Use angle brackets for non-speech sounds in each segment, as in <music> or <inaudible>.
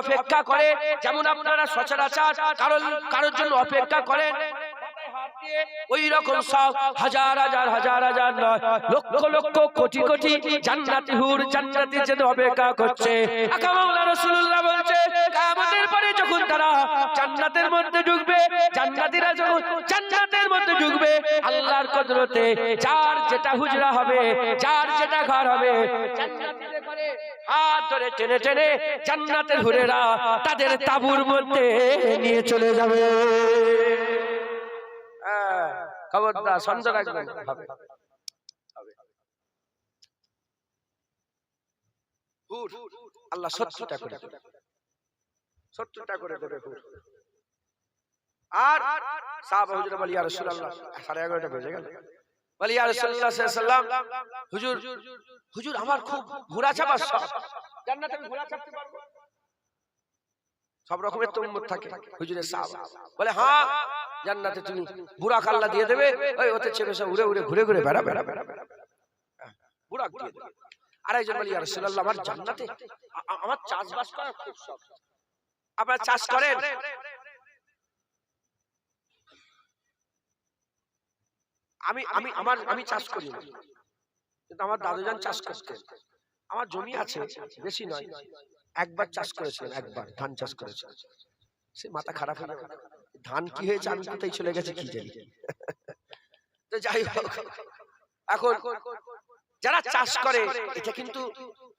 অপেক্ষা করে, যেমন আপনারা কারণ কারোর জন্য অপেক্ষা ওই রকম সব হাজার হাজার হাজার হাজার লক্ষ লক্ষ, কোটি কোটি জান্নাতি হুর জান্নাতি যেন অপেক্ষা করছে। তারা জান্নাতের মধ্যে ঢুকবে জান্নাতীরা যখন জান্নাতের মধ্যে ঢুকবে আল্লাহর কুদরতে যার যেটা হুজরা হবে যার যেটা ঘর হবে হাত ধরে টেনে টেনে জান্নাতের হুরেরা তাদের তাবুর মধ্যে নিয়ে চলে যাবে। হ্যাঁ, খবরদার সন্দেহ রাখবেন আল্লাহ সত্তরটা করে সত্তরটা করে দেবে। আর সাহাবা হুজুর বলি আর রাসূলুল্লাহ সাড়ে এগারোটা বেজে গেল। বলি আর রাসূলুল্লাহ সাল্লাম হুজুর হুজুর আমার খুব ঘোড়া চাপার শখ জান্নাতে আমি ঘোড়া চাপতে পারব? সব রকমের তো উম্মত থাকে হুজুরের সাহাবা। বলে হ্যাঁ জান্নাতে তুমি বুড়া কাল্লা দিয়ে দেবে ওই ওতে চেপে সব উড়ে উড়ে ঘুরে ঘুরে বেড়া বেড়া বেড়া বেড়া বুড়া দিয়ে দেবে। আরেকজন বলি আর রাসূলুল্লাহ আমার জান্নাতে আমার চাষবাস করার খুব শখ। আপনারা চাষ করেন? আমি আমি আমার আমি চাষ করি না। কিন্তু আমার দাদুজান চাষ করতেন। আমার জমি আছে বেশি নয়। একবার চাষ করেছিলেন একবার ধান চাষ করেছেন সে মাথা খারাপ হয়ে ধান কি হয়েছে আমি কোথায় চলে গেছে কি জানি। <laughs> তো যাই হোক। এখন যারা চাষ করে এটা কিন্তু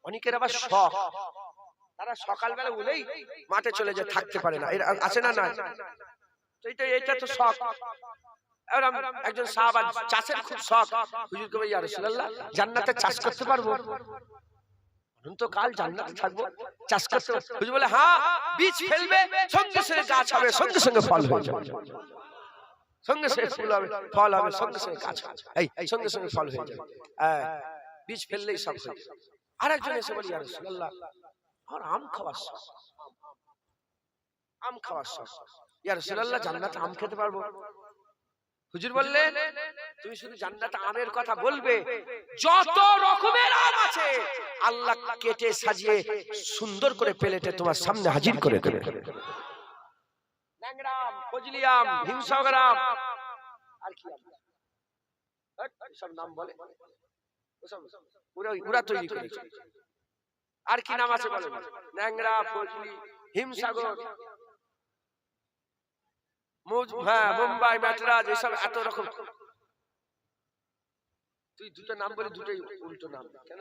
অনেকের আবার শখ। তারা সকালবেলা উঠেই মাঠে চলে যায় থাকতে পারে না আছে না না এটা এটা তো শখ একজন সাহাবা চাষের খুব শখ হুজুর কবে ইয়া রাসূলুল্লাহ জান্নাতে চাষ করতে পারব অনন্তকাল জান্নাতে থাকব চাষ করতে হুজুর বলে হ্যাঁ বীজ ফেলবে সঙ্গে সঙ্গে গাছ হবে সঙ্গে সঙ্গে ফল হয়ে যাবে সঙ্গে সঙ্গে ফুল হবে ফল হবে সঙ্গে সঙ্গে গাছ হবে এই এই সঙ্গে সঙ্গে ফল হয়ে যাবে হ্যাঁ বীজ ফেললেই সব হয়ে যাবে আরেকজন এসে বলি ইয়া রাসূলুল্লাহ আমার আম খাওয়ার শখ আম খাওয়ার শখ ইয়া রাসূলুল্লাহ জান্নাতে আম খেতে পারব। হুজুর বললেন তুমি শুধু জান্নাতে আমের কথা বলবে যত রকমের আম আছে আল্লাহ কেটে সাজিয়ে সুন্দর করে প্লেটে তোমার সামনে হাজির করে দেবে। ল্যাংড়াম, ফজলি আম, হিমসাগর আম, আর কি? সব নাম বলে। ওরা তৈরি করেছে। আর কি নাম আছে বলেন? ন্যাংরা ফজলি হিমসাগর। হ্যাঁ মুম্বাই ম্যাটরাজ এসব এত রকম। তুই দুটো নাম বলে দুটোই উল্টো নাম কেন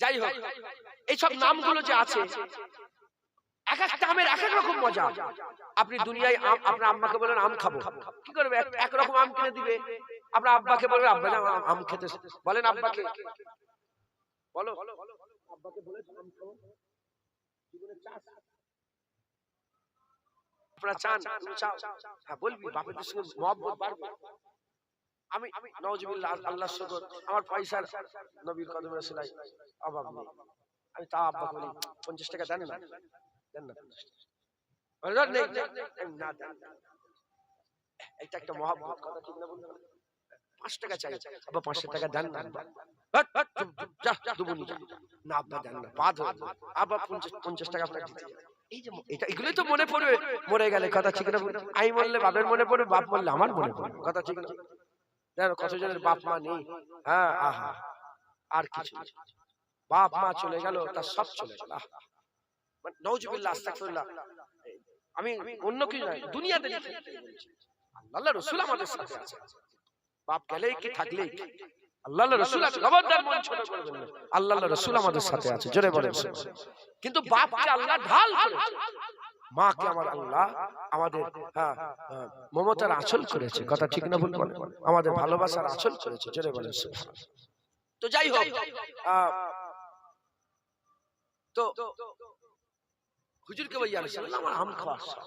যাই হোক এইসব নামগুলো যে আছে এক একটা আমের এক এক রকম মজা। আপনি দুনিয়ায় আপনার আম্মাকে বলেন আম খাব। কি করবে? এক- এক রকম আম কিনে দিবে। আপনার আব্বাকে বলবে আব্বা আম খেতে বলেন আব্বাকে। বলো। আব্বাকে বলে জীবনে চাস আপনারা চান চাও হ্যাঁ বলবি বাপের সঙ্গে মহব্বত বাড়বে। আমি নওজুবিল্লাহ আল্লাহ শুকর আমার পয়সার নবীর কদমে সেলাই অভাব নেই আমি তা আব্বা বলি। পঞ্চাশ টাকা দেন না। দেন না পঞ্চাশ টাকা। নেই, নেই, নেই, না। দেন এটা একটা মহাব্বত। কথা ঠিক না বলতে পারো? পাঁচ টাকা চাই আব্বা পাঁচশো টাকা দেন না। আব্বা। হট, হট, চুপ, চুপ, যা, দুবো নি, যা। না আব্বা দেন না পা ধরে পঞ্চাশ পঞ্চাশ টাকা আপনাকে দিতে এই যে এটা এগুলোই তো মনে পড়বে। মরে গেলে কথা ঠিক না আমি বাপের মনে পড়বে বাপ বললে আমার মনে পড়বে। কথা ঠিক না কতজনের বাপ মা নেই। হ্যাঁ আহা আর কিছু বাপ মা চলে গেল তার সব চলে গেল। মানে নওজুবিল্লাহ আস্তাগফিরুল্লাহ। আমি অন্য কিছু নয় দুনিয়াতে আল্লাহ রসুল আমাদের সাথে আছে। বাপ গেলেই কি থাকলেই কি? আল্লাহ রসুল খবরদার মন ছোট করবেন না আল্লাহ রসুল আমাদের সাথে আছে জোরে বলেন। কিন্তু বাপকে আল্লাহ ঢাল করেছে মাকে আমার আল্লাহ? আমাদের হ্যাঁ, হ্যাঁ, মমতার আঁচল করেছে কথা ঠিক না ভুল বলে। আমাদের ভালোবাসার আঁচল করেছে জোরে বলেন। তো যাই হোক তো হুজুরকে বলি আমার আম খাওয়ার শখ।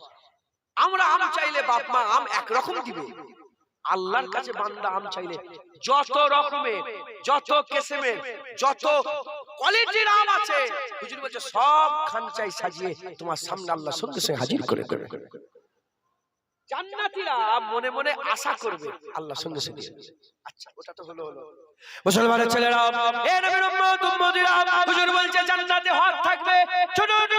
আমরা আম চাইলে বাপ মা আম একরকম দিবে। আল্লাহর কাছে বান্দা আম চাইলে যত রকমের যত কিসমের যত কোয়ালিটির আম আছে হুজুর বলছে সব খানচাই সাজিয়ে তোমার সামনে আল্লাহ সঙ্গে সঙ্গে হাজির করে দেবে। জান্নাতীরা মনে মনে আশা করবে আল্লাহ সঙ্গে সঙ্গে আচ্ছা ওটা তো হলো হলো। মুসলমানের ছেলেরা এ নবীর উম্মত উম্মতিরা হুজুর বলছে জান্নাতে হদ থাকবে। ছোট ছোট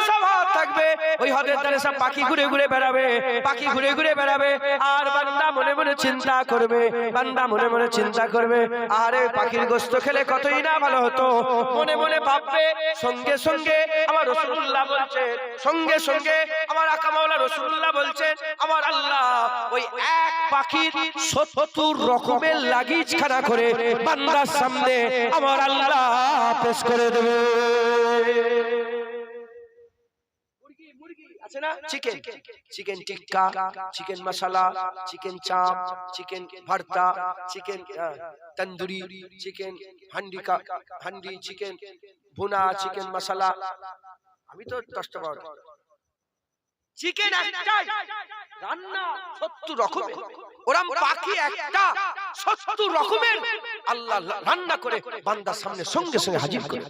ওই হদের ধারে সব পাখি ঘুরে ঘুরে বেড়াবে, পাখি ঘুরে ঘুরে বেড়াবে, আর বান্দা মনে মনে চিন্তা করবে, বান্দা মনে মনে চিন্তা করবে, আরে পাখির গোস্ত খেলে কতই না ভালো হতো। মনে মনে ভাববে, সঙ্গে সঙ্গে আমার রসুল্লাহ বলছে, সঙ্গে সঙ্গে আমার আকামাওলা রসুল্লাহ বলছে, আমার আল্লাহ ওই এক পাখির সত্তর রকমের লাগিজ খানা করে বান্দার সামনে আমার আল্লাহ পেশ করে দেবে। আছে না? Chicken chicken tikka chicken masala chicken chaap chicken bharta chicken tandoori chicken handi কা হান্ডি চিকেন ভুনা চিকেন মশলা আমি তো দশটা বারোটা চিকেন একটাই রান্না সত্তর রকমের ওরাম পাখি একটা সত্তর রকমের আল্লাহ রান্না করে বান্দার সামনে সঙ্গে সঙ্গে হাজির করে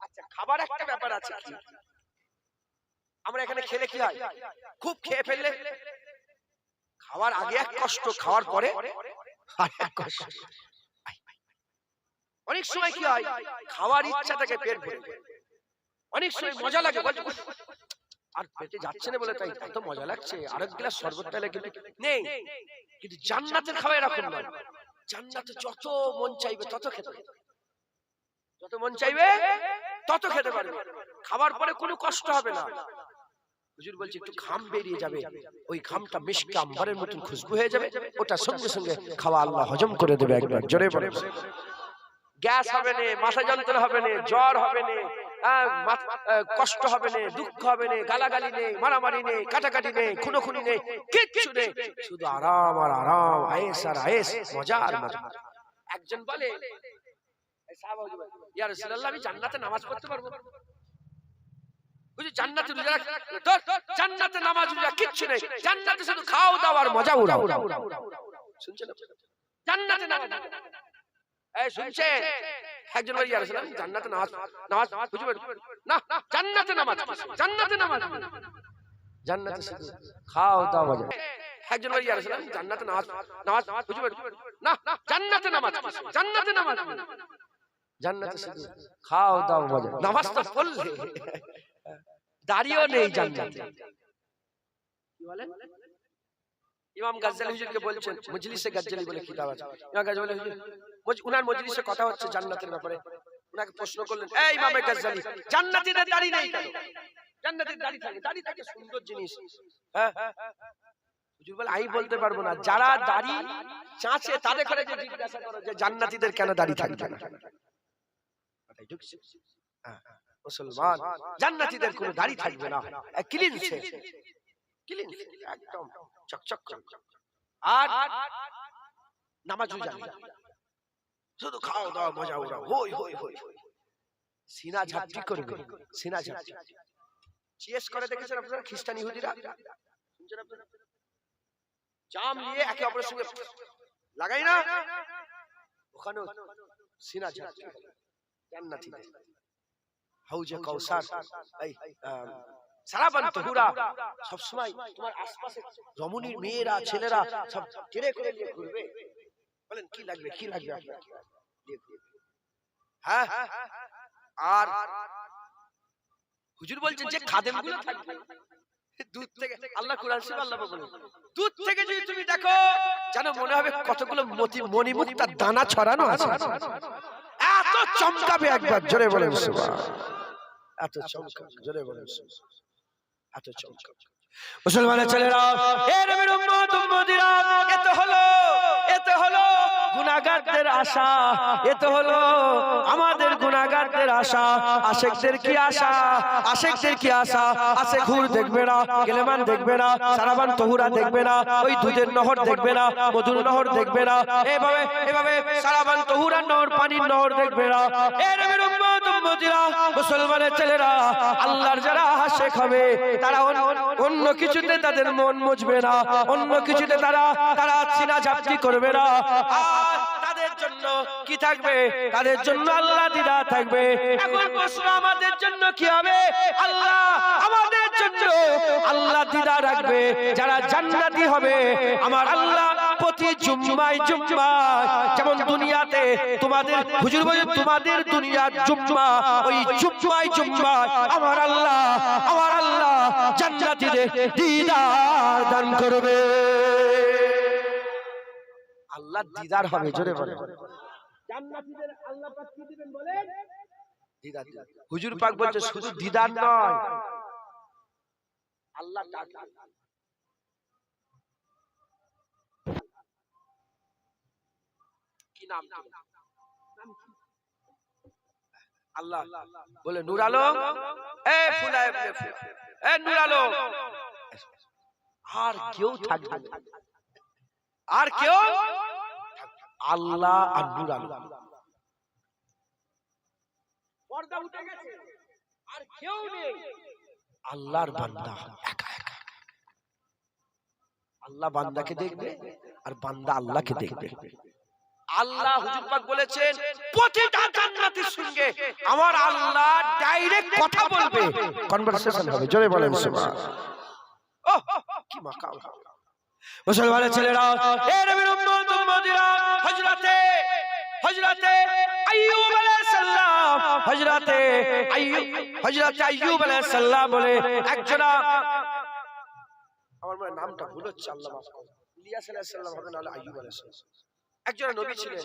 আচ্ছা খাবার একটা ব্যাপার আছে? আমরা এখানে খেলে কি হয়? খুব খেয়ে ফেললে খাওয়ার আগে এক কষ্ট খাওয়ার পরে অনেক সময় কি হয়? খাওয়ার ইচ্ছাটাকে পেট ভরে। অনেক সময় মজা লাগে আর পেটে যাচ্ছে না বলে তাই এত মজা লাগছে। আর এক গ্লাস শরবতটা লেগে নেই। কিন্তু জান্নাতের খাওয়া এরকম নয় জান্নাতে যত মন চাইবে তত খেতে। যত মন চাইবে তত খেতে পারবে। খাবার পরে কোনো কষ্ট হবে না। হুজুর বলছে একটু ঘাম বেরিয়ে যাবে। ওই ঘামটা মিষ্টি আম্বারের মতন খুশবু হয়ে যাবে। ওটা সঙ্গে সঙ্গে খাওয়া আল্লাহ হজম করে দেবে একবার। জোরে বলে গ্যাস হবে না মাথা যন্ত্রণা হবে না জ্বর হবে না কষ্ট হবে না দুঃখ হবে না গালাগালি নেই মারামারি নেই কাটাকাটি নেই। খুনোখুনি নেই কিচ্ছু নেই। শুধু আরাম আর আরাম আয়েস আর আয়েস মজা আর মজা একজন বলে, ইয়া রাসূলুল্লাহ আমি জান্নাতে নামাজ পড়তে পারব বুঝি জান্নাতে রোজা রাখ তোর জান্নাতে নামাজ রোজা কিচ্ছু নেই। জান্নাতে শুধু খাও দাও আর মজা উড়াও। শুনছেন জান্নাতে নামাজ এই শুনছে? একজন বলে জান্নাতে নামাজ নামাজ বুঝবে না জান্নাতে নামাজ। জান্নাতে নামাজ। জান্নাতে শুধু খাও দাও মজা। একজন বলে জান্নাতে নামাজ নামাজ বুঝবে না জান্নাতে নামাজ। জান্নাতে নামাজ। জান্নাতে শুধু খাও দাও মজা। নামাজ তো পড়লে দাঁড়িয়েও নেই জান্নাতে। কি বলেন ইমাম গাজ্জালি হুজুরকে বলছেন মজলিসে গাজ্জালি বলে কিতাব আছে ইমাম গাজ্জালি হুজুর উনার মজলিসে কথা হচ্ছে জান্নাতের ব্যাপারে। উনাকে প্রশ্ন করলেন এই ইমামে গাজ্জালি জান্নাতীদের দাড়ি নেই কেন? জান্নাতের দাড়ি থাকে দাড়ি থাকে সুন্দর জিনিস। হ্যাঁ? হুজুর বলে আমি বলতে পারব না। যারা দাড়ি চাঁচে তাদের ঘরে যে জিজ্ঞাসা করো যে জান্নাতীদের কেন দাড়ি থাকবে না? ঢুকছে? হ্যাঁ, মুসলমান, জান্নাতীদের কোনো দাড়ি থাকবে না। ক্লিন ক্লিন একদম চকচক আর জানি শুধু খাও দাও মজা উড়াও হই হই হই। সিনা ঝাপটি করবে সিনা ঝাপটি। জিজ্ঞেস করে দেখেছেন আপনারা খ্রিস্টান ইহুদিরা? জাম নিয়ে একে অপরের সঙ্গে লাগাই না? ওখানে সিনা ঝাপটি হাউজে কাউসার। এই সারাবান তহুরা। সবসময় তোমার আশপাশে রমণীর মেয়েরা ছেলেরা সব টেনে করে নিয়ে ঘুরবে। বলেন কি লাগবে কি লাগবে আপনার? হ্যাঁ আর হুজুর বলছেন যে খাদেমগুলো থাকবে। দুধ থেকে আল্লাহ কোরআন শরীফ আল্লাহ বলেন। দুধ থেকে যদি তুমি দেখো যেন মনে হবে কতগুলো মতি মণিমুক্তার দানা ছড়ানো আছে। চমকাবে একবার জোরে বলেন এত চমকা জোরে বলেন এত চমকা মুসলমানের ছেলেরা এত উম্মত উম্মতিরা এতে হলো এত হলো। গুনাহগারদের আশা, এ তো হলো আমাদের গুনাহগারদের আশা। আশেকদের কি আশা? আশেকদের কি আশা? আসে ঘুর দেখবে না, গেলেমান দেখবে না, সারাবান তহুরা দেখবে না, ওই দুধের নহর দেখবে না, মধুর নহর দেখবে না। এভাবে এভাবে সারাবান তহুরার নহর, পানির নহর দেখবে না। এর মুসলমানের ছেলেরা, আল্লাহর যারা আশেক হবে, তারা অন্য- কিছুতে তাদের মন মুজবে না, অন্য কিছুতে তারা তারা চিনা ঝাপটি করবে না। জন্য কি থাকবে? তাদের জন্য আল্লাহ দিদা থাকবে? এখন প্রশ্ন আমাদের জন্য কি হবে? আল্লাহ আমাদের জন্য আল্লাহ দিদা রাখবে। যারা জান্নাতি হবে, আমার আল্লাহ প্রতি যেমন দুনিয়াতে তোমাদের হুজুর তোমাদের দুনিয়ার জুম্মা, ওই জুম্মায় জুম্মায় আমার আল্লাহ আমার আল্লাহ জান্নাতীদের দিদার দান করবে। আল্লাহ দিদার হবে জোরে বলে জান্নাতীদের আল্লাহ পাক কি দিবেন বলেন? দিদার হুজুর পাক বলছে শুধু দিদার নয়। আল্লাহ। কি নাম? আল্লাহ বলে নূর আলম এ এ ফুলা, এ নূর আলম আর কেউ থাকবে না। আর কেউ? আল্লাহ নূর আলম। পর্দা উঠে গেছে। আর কেউ নেই। আল্লাহর বান্দা একা একা। আল্লাহ বান্দাকে দেখবে আর বান্দা আল্লাহকে দেখবে। আল্লাহ হুজুর পাক বলেছেন প্রতিটা জান্নাতের সঙ্গে আমার আল্লাহ ডাইরেক্ট কথা বলবে। কনভারসেশন হবে জোরে বলেন সুবহানাল্লাহ ওহ কি মাকাম। মুসলমানের ছেলেরা এ নবীর উম্মত উম্মতিরা হযরতে হযরতে আইয়ুব আলাইহিস সালাম হযরতে আইয়ুব হযরতে আইয়ুব আলাইহিস সালাম বলে একজনা আমার মনে নামটা ভুল হচ্ছে আল্লাহ মাফ করুন। ইলিয়াস আলাইহিস সালাম হবে না আইয়ুব আলাইহিস সালাম। একজন নবী ছিলেন।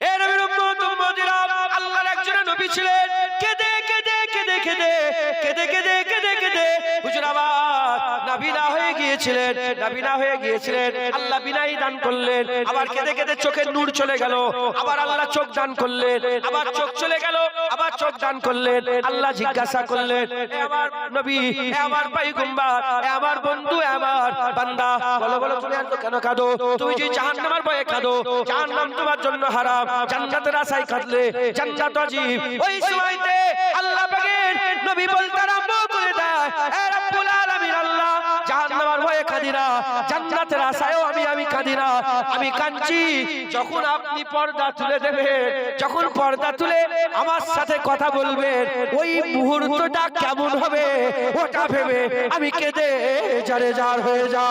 এ নবীর উম্মত উম্মতিরা আল্লাহর একজন নবী ছিলেন। কেঁদে কেঁদে কেঁদে কেঁদে কেঁদে কেঁদে কেঁদে কেঁদে। হুজুর নাবিনা হয়ে গিয়েছিলেন নাবিনা হয়ে গিয়েছিলেন। আল্লাহ বিনাই দান করলেন, আবার কেঁদে কেঁদে চোখের নূর চলে গেল, আবার আল্লাহ চোখ দান করলেন, আবার চোখ চলে গেল, আবার চোখ দান করলেন। আল্লাহ জিজ্ঞাসা করলেন আমার নবী আমার পাইগম্বার আমার বন্ধু আমার বান্দা। বলো বলো, তুমি এত কেন কাঁদো? তুমি যে জাহান্নামের ভয়ে কাঁদো, জাহান্নাম তোমার জন্য হারাম। জান্নাতের আশায় কাঁদলে জান্নাত অজীব ওই সময়তে আল্লাহ নবী করে দেয়, এ রব্বুল আলামিন আল্লাহ ভয়ে জান্নাতের আশায়ও আমি আমি আমি কাঁদছি। যখন আপনি পর্দা তুলে দেবেন, যখন পর্দা তুলে আমার সাথে কথা বলবেন, ওই মুহূর্তটা কেমন হবে ওটা ভেবে আমি কেঁদে জারে জার হয়ে যা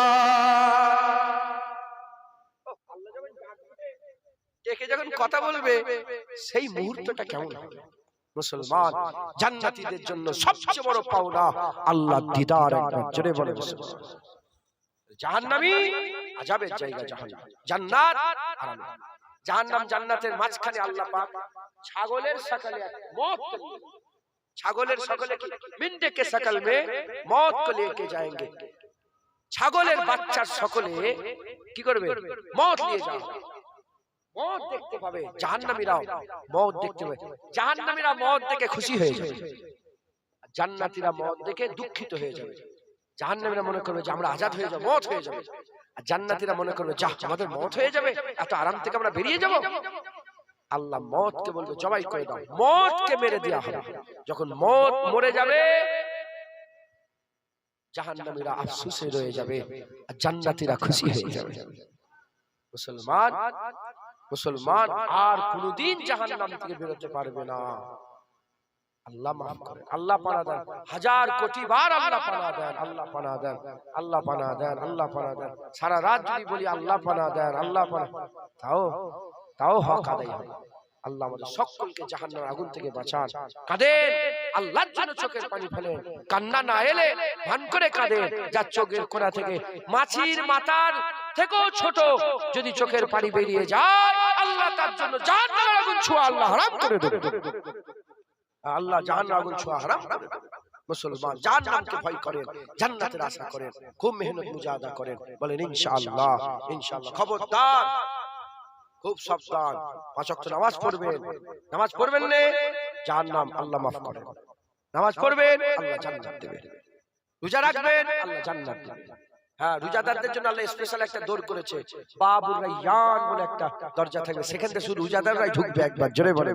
দেখে যখন কথা বলবে, সেই মুহূর্তটা কেমন হবে? মুসলমান, জান্নাতীদের জন্য সবচেয়ে বড় পাওনা আল্লাহ দিদার একবার জোরে বলে মুসলমান আজাবের জায়গা জান্নাত জাহান্নাম জান্নাতের মাঝখানে আল্লাহ পাক ছাগলের সকালে মত ছাগলের সকালে কি? মিন্ডে কে সকাল মে মত কো লেকে যায়েঙ্গে। ছাগলের বাচ্চার সকলে কি করবে? মত নিয়ে যাবে মত দেখতে পাবে দেখতে পাবে। জাহান্নামীরা দেখে খুশি হয়ে যাবে। জান্নাতীরা দেখে দুঃখিত হয়ে যাবে। জাহান্নামীরা মনে করবে যে আমরা আজাদ হয়ে হয়ে যাবে। আর জান্নাতীরা মনে করবে যা আমাদের মত হয়ে যাবে এত আরাম থেকে আমরা বেরিয়ে যাব। আল্লাহ মতকে বলবে জবাই করে দাও। মতকে মেরে দেওয়া হবে। যখন মত মরে যাবে জাহান্নামীরা আফসুসে রয়ে যাবে। আর জান্নাতীরা খুশি হয়ে যাবে। মুসলমান মুসলমান আর কোনদিন জাহান্নাম থেকে বেরোতে পারবে না। আল্লাহ মাফ করে। আল্লাহ পানা দেন। হাজার কোটি বার আল্লাহ পানা দেন। আল্লাহ পানা দেন। আল্লাহ পানা দেন। আল্লাহ পানা দেন। সারা রাত যদি বলি আল্লাহ পানা দেন আল্লাহ পানা তাও তাও হক আদায় হবে। আল্লাহ আমাদের সকলকে জাহান্নামের আগুন থেকে বাঁচান। কাঁদেন। আল্লাহর জন্য চোখের পানি ফেলেন। কান্না না এলে ভান করে কাঁদেন। যার চোখের কোনা থেকে মাছির মাথার থেকেও ছোট। যদি চোখের পানি বেরিয়ে যায় আল্লাহ তার জন্য জাহান্নামের আগুন ছোঁয়া আল্লাহ হারাম করে দেবে। আল্লাহ জাহান আগুন ছোঁয়া হারাম। মুসলমান জাহান্নামকে ভয় করেন জান্নাতের আশা করেন খুব মেহনত মুজাহাদা করেন। বলেন ইনশাআল্লাহ ইনশাআল্লাহ। খবরদার খুব সাবধান। পাঁচ ওয়াক্ত নামাজ পড়বেন। নামাজ পড়বেন নে যার নাম আল্লাহ মাফ করেন। নামাজ পড়বেন আল্লাহ জান্নাত দেবেন। রোজা রাখবেন আল্লাহ জান্নাত দেবেন। হ্যাঁ রোজাদারদের জন্য আল্লাহ স্পেশাল একটা দৌড় করেছে। বাবুর রাইয়ান বলে একটা দরজা থাকবে। সেখান থেকে শুধু রোজাদাররাই ঢুকবে একবার জোরে বলে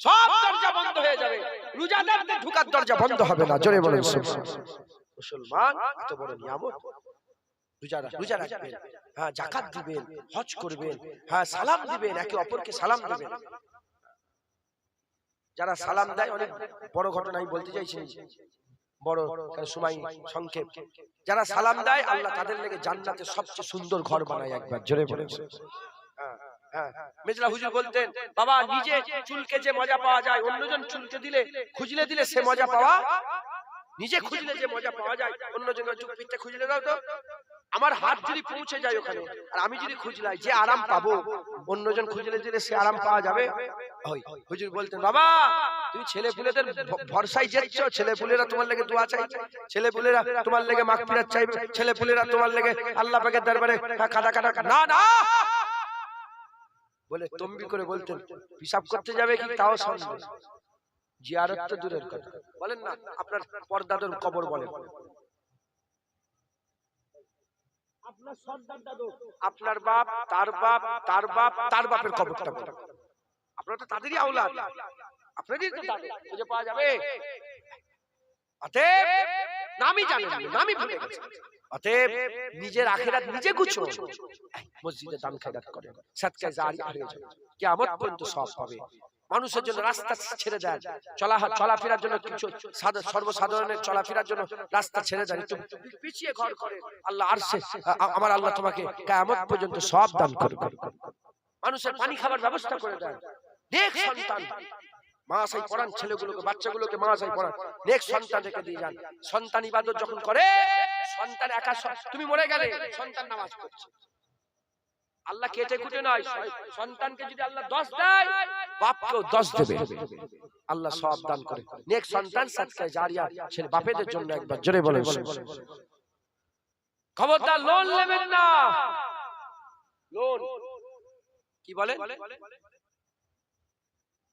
সব দরজা বন্ধ হয়ে যাবে। রোজাদারদের ঢুকার দরজা বন্ধ হবে না জোরে বলে মুসলমান এত বড় নিয়ামত। রোজা রোজা রাখবেন। হ্যাঁ জাকাত দিবেন হজ করবেন। হ্যাঁ সালাম দিবেন একে অপরকে সালাম দিবেন। যারা সালাম দেয় অনেক বড় ঘটনা আমি বলতে চাইছি। বড় কারণ সময় সংক্ষেপ। যারা সালাম দেয় আল্লাহ তাদের লেগে জান্নাতে সবচেয়ে সুন্দর ঘর বানায় একবার জোরে বলে। মেজলা হুজুর বলতেন বাবা নিজে চুলকে যে মজা পাওয়া যায় অন্যজন চুলকে দিলে খুঁজলে দিলে সে মজা পাওয়া নিজে খুঁজলে যে মজা পাওয়া যায় অন্যজনের চুপ পিঠে খুঁজলে দাও তো। আমার হাত যদি পৌঁছে যায় ওখানে আর আমি যদি খুঁজলাই যে আরাম পাবো অন্যজন খুঁজলে দিলে সে আরাম পাওয়া যাবে। হুজুর বলতেন বাবা তুমি ছেলে পুলেদের ভরসায় যেচ্ছ ছেলে পুলেরা তোমার লেগে দোয়া চাইছে ছেলে পুলেরা তোমার লেগে মাখ মাগফিরাত চাইবে ছেলে পুলেরা তোমার লেগে আল্লাহ পাকের দরবারে কাদা কাদা না না! বলে তম্বি করে বলতেন হিসাব করতে যাবে কি তাও সন্দেহ জিয়ারত তো দূরের কথা। বলেন না আপনার পরদাদুর কবর বলেন। আপনার বাপ তার বাপ তার বাপ তার বাপের কবরটা আপনারা তো তাদেরই আওলাদ। আপনাদেরই তো দাদু খুঁজে পাওয়া যাবে। অতএব নামই জানেন নামই ভুলে গেছেন অতএব নিজের আখেরাত নিজে গুছো মসজিদে দান খেদাত করে জারি হয়ে যাবে। কিয়ামত পর্যন্ত সব পাবে মানুষের জন্য রাস্তা ছেড়ে দেন। চলা চলাফেরার জন্য কিছু সর্বসাধারণের চলাফেরার জন্য রাস্তা ছেড়ে দেন। একটু পিছিয়ে ঘর করে আল্লাহ আরশে আ- আমার আল্লাহ তোমাকে কিয়ামত পর্যন্ত সব দান করবে মানুষের পানি খাবার ব্যবস্থা করে দেন। দেখ সন্তান পড়ান ছেলেগুলোকে বাচ্চাগুলোকে পড়ান। নেক্সট সন্তান রেখে দিয়ে যান। সন্তান ইবাদত যখন করে সন্তান একা তুমি মরে গেলে সন্তান নামাজ পড়ছে। আল্লাহ কেটে কুটে নয় সন্তানকে যদি আল্লাহ দশ দেয় বাপকেও দশ দেবে। আল্লাহ সব দান করে। নেক্সট সন্তান সাতকায় জারিয়া ছেলে বাপেদের জন্য একবার জোরে বলে খবরদার লোন নেবেন না। লোন কি বলে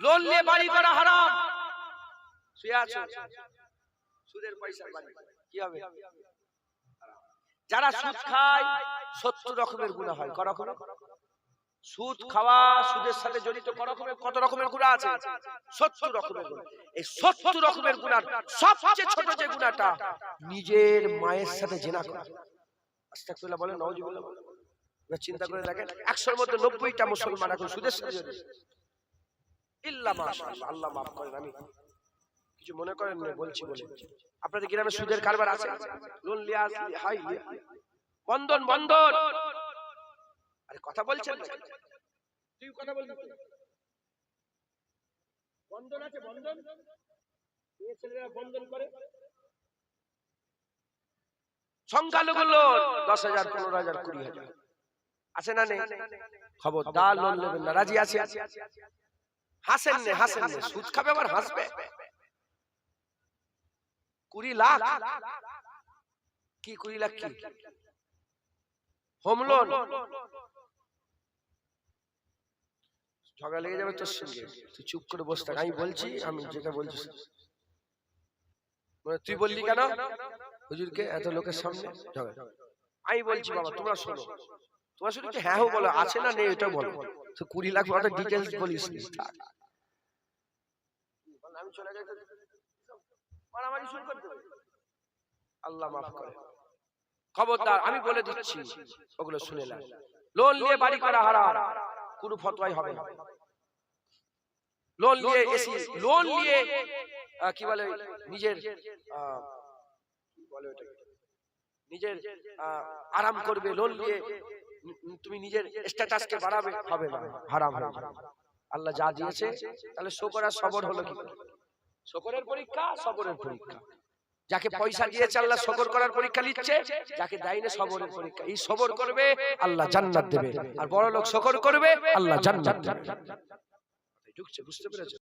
লোন নিয়ে বাড়ি করা হারাম। শুয়ে আছো? সুদের পয়সা বাড়ি। কি হবে? যারা সুদ খায় সত্তর রকমের গুণা হয়। ক রকমের? সুদ খাওয়া সুদের সাথে জড়িত ক রকমের? কত রকমের গুণা আছে? সত্তর রকমের গুণা। এই সত্তর রকমের গুণার সবচেয়ে ছোট যে গুণাটা নিজের মায়ের সাথে জেনা করা। আস্তাগফিরুল্লাহ বলেন নাউজুবিল্লাহ বলেন। এবার চিন্তা করে দেখেন একশোর মধ্যে নব্বইটা মুসলমান এখন সুদের সাথে জড়িত। ইল্লা মাশাআল্লাহ আল্লাহ মাফ করেন আমি কিছু মনে করেন না বলছি বলে। আপনাদের গ্রামে সুদের কারবার আছে। লোন লিয়া হাই। বন্ধন বন্ধন। আরে কথা বলছেন না তুই কথা বলবি তো? বন্ধন আছে বন্ধন। মেয়ে ছেলেরা বন্ধন করে। সংখ্যালঘু লোন দশ হাজার পনেরো হাজার কুড়ি হাজার। আছে না নেই? খবরদার লোন নেবেন না। রাজি আছে। হাসেন নে হাসেন নে সুদ খাবে আবার হাসবে। কুড়ি লাখ? কি কুড়ি লাখ কি? হোম লোন ঝগড়া লেগে যাবে তোর সঙ্গে। তুই চুপ করে বসে থাক। আমি বলছি আমি যেটা বলছি মানে তুই বললি কেন? হুজুরকে এত লোকের সামনে ঝগড়া। আমি বলছি বাবা তোমরা শোনো। তোমার শুধু হ্যাঁ হো বলো। আছে না নেই এটা বলো। তো কুড়ি লাখ অত ডিটেলস বলিস আমি চলে যাই মারামারি শুরু করে আল্লাহ মাফ করে। খবরদার আমি বলে দিচ্ছি ওগুলো শুনে না। লোন নিয়ে বাড়ি করা হারাম কোনো ফতোয়াই হবে না। লোন নিয়ে এসি লোন নিয়ে কি বলে নিজের কি বলে ওটাকে? নিজের আরাম করবে লোন নিয়ে তুমি নিজের স্ট্যাটাসকে বাড়াবে হবে না হারাম। আল্লাহ যা দিয়েছে তাহলে শকর আর সবর হলো কি? করে? শকরের পরীক্ষা সবরের পরীক্ষা। যাকে পয়সা দিয়েছে আল্লাহ সবর করার পরীক্ষা নিচ্ছে যাকে দেয়নি সবরের পরীক্ষা। এই সবর করবে আল্লাহ জান্নাত দেবে। আর বড় লোক শকর করবে আল্লাহ জান্নাত দেবে। ঢুকছে বুঝতে পেরেছ